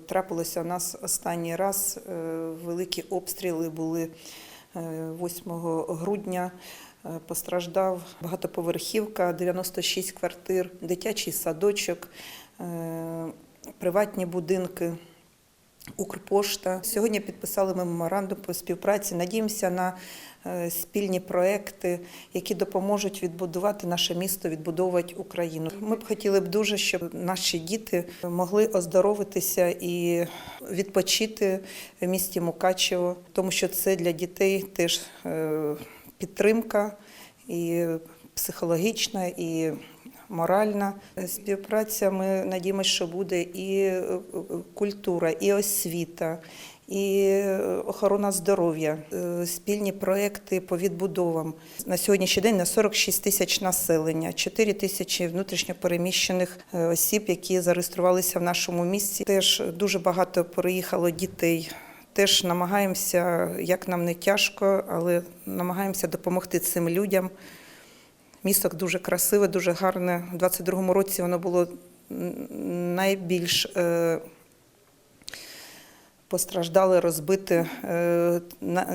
трапилося у нас останній раз. е, Великі обстріли були е, 8 грудня. Е, Постраждав багатоповерхівка, 96 квартир, дитячий садочок, е, приватні будинки. Укрпошта. Сьогодні підписали меморандум про співпраці. Надіємося на е, спільні проекти, які допоможуть відбудувати наше місто, відбудовувати Україну. Ми б хотіли б дуже, щоб наші діти могли оздоровитися і відпочити в місті Мукачево, тому що це для дітей теж е, підтримка і психологічна, і моральна співпраця. Ми надіємося, що буде і е, культура, і освіта. І е, охорона здоров'я, Е, спільні проекти по відбудовам на сьогоднішній день на 46 тисяч населення, 4 тисячі внутрішньопереміщених осіб, які зареєструвалися в нашому місті. Теж дуже багато переїхало дітей. Теж намагаємося, як нам не тяжко, але намагаємося допомогти цим людям. Місто дуже красиве, дуже гарне. У 22-му році воно було найбільш е, постраждали, розбите. Е,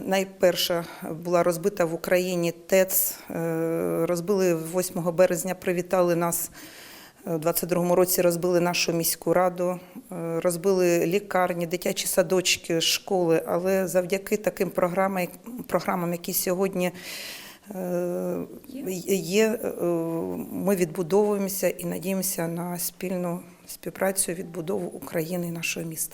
Найперша була розбита в Україні ТЕЦ. Е, Розбили 8 березня, привітали нас. У 22-му році розбили нашу міську раду, розбили лікарні, дитячі садочки, школи. Але завдяки таким програмам, які сьогодні є, е, ми відбудовуємося і надіємося на спільну співпрацю, відбудову України і нашого міста.